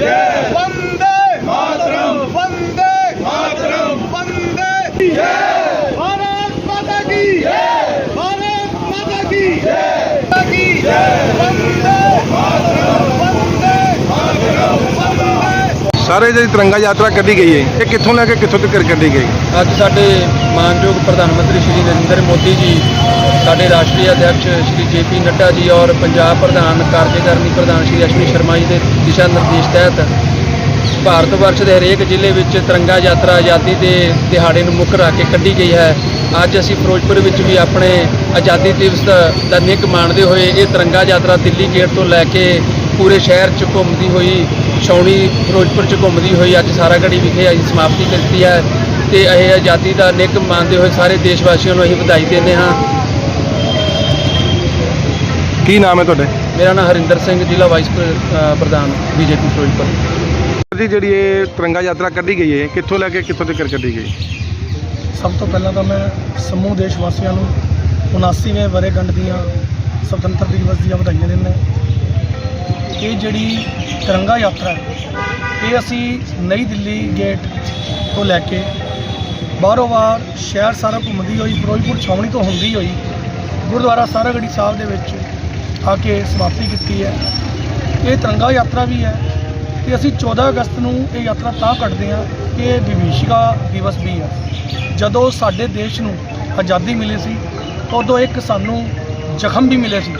वंदे मातरम। वंदे मातरम। वंदे। भारत माता की भारत ਸਾਰੇ ਜਿਹੜੀ ਤਿਰੰਗਾ ਯਾਤਰਾ ਕੱਢੀ ਗਈ ਹੈ, ਇਹ ਕਿੱਥੋਂ ਲੈ ਕੇ ਕਿੱਥੋਂ ਤੱਕ ਕੱਢੀ ਗਈ? ਅੱਜ ਸਾਡੇ ਮਾਨਯੋਗ ਪ੍ਰਧਾਨ ਮੰਤਰੀ ਸ਼੍ਰੀ ਨਰਿੰਦਰ ਮੋਦੀ ਜੀ, ਸਾਡੇ ਰਾਸ਼ਟਰੀ ਅਧਿਕਸ਼ ਸ਼੍ਰੀ ਜੇਪੀ ਨੱਡਾ ਜੀ ਔਰ ਪੰਜਾਬ ਪ੍ਰਧਾਨ ਕਾਰਜਕਾਰਨੀ ਪ੍ਰਧਾਨ ਸ਼੍ਰੀ ਅਸ਼ਵਨੀ ਸ਼ਰਮਾ ਜੀ ਦੇ ਦਿਸ਼ਾ ਨਿਰਦੇਸ਼ ਤਹਿਤ ਭਾਰਤ ਵਰਸ਼ ਦੇ ਹਰੇਕ ਜ਼ਿਲ੍ਹੇ ਵਿੱਚ ਤਿਰੰਗਾ ਯਾਤਰਾ ਆਜ਼ਾਦੀ ਦੇ ਦਿਹਾੜੇ ਨੂੰ ਮੁੱਖ ਰੱਖ ਕੇ ਕੱਢੀ ਗਈ ਹੈ। ਅੱਜ ਅਸੀਂ ਫਿਰੋਜ਼ਪੁਰ ਵਿੱਚ ਵੀ ਆਪਣੇ ਆਜ਼ਾਦੀ ਦਿਵਸ ਦਾ ਨਿੱਘ ਮਾਣਦੇ ਹੋਏ ਇਹ ਤਿਰੰਗਾ ਯਾਤਰਾ ਦਿੱਲੀ ਗੇਟ ਤੋਂ ਲੈ ਕੇ ਪੂਰੇ ਸ਼ਹਿਰ 'ਚ ਘੁੰਮਦੀ ਹੋਈ ਛਾਉਣੀ ਫਿਰੋਜ਼ਪੁਰ 'ਚ ਘੁੰਮਦੀ ਹੋਈ ਅੱਜ ਸਾਰਾਗੜ੍ਹੀ ਵਿਖੇ ਅੱਜ ਸਮਾਪਤੀ ਕੀਤੀ ਹੈ। ਤੇ ਇਹ ਆਜ਼ਾਦੀ ਦਾ ਨਿੱਘ ਮਾਣਦੇ ਹੋਏ ਸਾਰੇ ਦੇਸ਼ ਵਾਸੀਆਂ ਨੂੰ ਅਸੀਂ ਵਧਾਈ ਦਿੰਦੇ ਹਾਂ। ਕੀ ਨਾਮ ਹੈ ਤੁਹਾਡੇ? ਮੇਰਾ ਨਾਮ ਹਰਿੰਦਰ ਸਿੰਘ ਜ਼ਿਲ੍ਹਾ ਵਾਈਸ ਪ੍ਰਧਾਨ ਬੀਜੇਪੀ ਫਿਰੋਜ਼ਪੁਰ। ਜੀ ਜਿਹੜੀ ਇਹ ਤਿਰੰਗਾ ਯਾਤਰਾ ਕੱਢੀ ਗਈ ਹੈ ਕਿੱਥੋਂ ਲੈ ਕੇ ਕਿੱਥੋਂ ਤੱਕ ਕੱਢੀ ਗਈ? ਸਭ ਤੋਂ ਪਹਿਲਾਂ ਤਾਂ ਮੈਂ ਸਮੂਹ ਦੇਸ਼ ਵਾਸੀਆਂ ਨੂੰ 79ਵੇਂ ਵਰ੍ਹੇਗੰਢ ਦੀਆਂ ਸੁਤੰਤਰ ਦਿਵਸ ਦੀਆਂ ਵਧਾਈਆਂ ਦਿੰਦਾ ਇਹ ਜਿਹੜੀ ਤਿਰੰਗਾ ਯਾਤਰਾ ਹੈ, ਇਹ ਅਸੀਂ ਨਈ ਦਿੱਲੀ ਗੇਟ ਤੋਂ ਲੈ ਕੇ ਬਾਹਰੋਂ ਬਾਹਰ ਸ਼ਹਿਰ ਸਾਰਾ ਘੁੰਮਦੀ ਹੋਈ, ਫਿਰੋਜ਼ਪੁਰ, ਛਾਉਣੀ ਤੋਂ ਹੁੰਦੀ ਹੋਈ, ਗੁਰਦੁਆਰਾ ਸਾਰਾਗੜੀ ਸਾਹਿਬ ਦੇ ਵਿੱਚ ਆ ਕੇ ਸਮਾਪਤੀ ਕੀਤੀ ਹੈ। ਇਹ ਤਿਰੰਗਾ ਯਾਤਰਾ ਵੀ ਹੈ ਤੇ ਅਸੀਂ 14 ਅਗਸਤ ਨੂੰ ਇਹ ਯਾਤਰਾ ਤਾਂ ਕੱਢਦੇ ਹਾਂ ਕਿ ਇਹ ਵਿਭੀਸ਼ਿਕਾ ਦਿਵਸ ਵੀ ਹੈ। ਜਦੋਂ ਸਾਡੇ ਦੇਸ਼ ਨੂੰ ਆਜ਼ਾਦੀ ਮਿਲੀ ਸੀ, ਉਦੋਂ ਇੱਕ ਸਾਨੂੰ ਜ਼ਖਮ ਵੀ ਮਿਲੇ ਸੀ।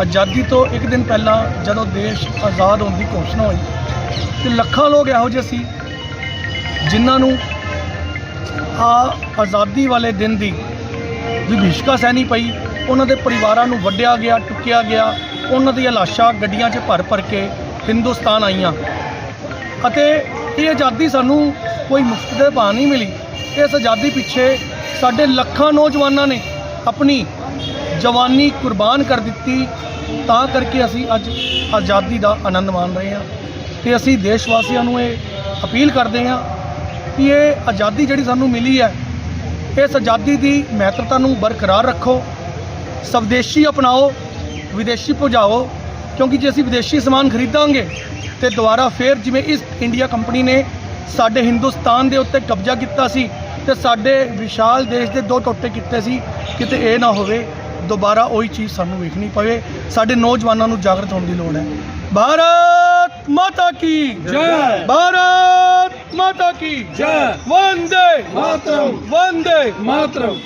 ਆਜ਼ਾਦੀ ਤੋਂ ਇੱਕ ਦਿਨ ਪਹਿਲਾਂ ਜਦੋਂ ਦੇਸ਼ ਆਜ਼ਾਦ ਹੋਣ ਦੀ ਘੋਸ਼ਣਾ ਹੋਈ, ਤੇ ਲੱਖਾਂ ਲੋਕ ਇਹੋ ਜਿਹੇ ਸੀ ਜਿਨ੍ਹਾਂ ਨੂੰ ਆ ਆਜ਼ਾਦੀ ਵਾਲੇ ਦਿਨ ਦੀ ਵਿਭੀਸ਼ਿਕਾ ਸਹਿਣੀ ਪਈ, ਉਹਨਾਂ ਦੇ ਪਰਿਵਾਰਾਂ ਨੂੰ ਵੱਢਿਆ ਗਿਆ, ਟੁੱਕਿਆ ਗਿਆ, ਉਹਨਾਂ ਦੀਆਂ ਲਾਸ਼ਾਂ ਗੱਡੀਆਂ 'ਚ ਭਰ ਭਰ ਕੇ ਹਿੰਦੁਸਤਾਨ ਆਈਆਂ। ਅਤੇ ਇਹ ਆਜ਼ਾਦੀ ਸਾਨੂੰ ਕੋਈ ਮੁਫਤ ਦੇ ਭਾਅ ਨਹੀਂ ਮਿਲੀ। ਇਸ ਆਜ਼ਾਦੀ ਪਿੱਛੇ ਸਾਡੇ ਲੱਖਾਂ ਨੌਜਵਾਨਾਂ ਨੇ ਆਪਣੀ ਜਵਾਨੀ ਕੁਰਬਾਨ ਕਰ ਦਿੱਤੀ, ਤਾਂ ਕਰਕੇ ਅਸੀਂ ਅੱਜ ਆਜ਼ਾਦੀ ਦਾ ਆਨੰਦ ਮਾਣ ਰਹੇ ਹਾਂ। ਤੇ ਅਸੀਂ ਦੇਸ਼ ਵਾਸੀਆਂ ਨੂੰ ਇਹ ਅਪੀਲ ਕਰਦੇ ਹਾਂ ਕਿ ਇਹ ਆਜ਼ਾਦੀ ਜਿਹੜੀ ਸਾਨੂੰ ਮਿਲੀ ਹੈ, ਇਸ ਆਜ਼ਾਦੀ ਦੀ ਮਹੱਤਤਾ ਨੂੰ ਬਰਕਰਾਰ ਰੱਖੋ, ਸਵਦੇਸ਼ੀ ਅਪਣਾਓ, ਵਿਦੇਸ਼ੀ ਭੁਜਾਓ, ਕਿਉਂਕਿ ਜੇ ਅਸੀਂ ਵਿਦੇਸ਼ੀ ਸਮਾਨ ਖਰੀਦਾਂਗੇ ਤੇ ਦੁਬਾਰਾ ਫੇਰ ਜਿਵੇਂ ਇਸ ਇੰਡੀਆ ਕੰਪਨੀ ਨੇ ਸਾਡੇ ਹਿੰਦੁਸਤਾਨ ਦੇ ਉੱਤੇ ਕਬਜ਼ਾ ਕੀਤਾ ਸੀ ਤੇ ਸਾਡੇ ਵਿਸ਼ਾਲ ਦੇਸ਼ ਦੇ ਦੋ ਟੋਟੇ ਕੀਤੇ ਸੀ, ਕਿਤੇ ਇਹ ਨਾ ਹੋਵੇ ਦੁਬਾਰਾ ਉਹੀ ਚੀਜ਼ ਸਾਨੂੰ ਵੇਖਣੀ ਪਵੇ। ਸਾਡੇ ਨੌਜਵਾਨਾਂ ਨੂੰ ਜਾਗਰਤ ਹੋਣ ਦੀ ਲੋੜ ਹੈ। ਭਾਰਤ ਮਾਤਾ ਕੀ? ਜੈ। ਭਾਰਤ ਮਾਤਾ ਕੀ? ਜੈ। ਵੰਦੇ ਮਾਤਰਮ। ਵੰਦੇ ਮਾਤਰਮ।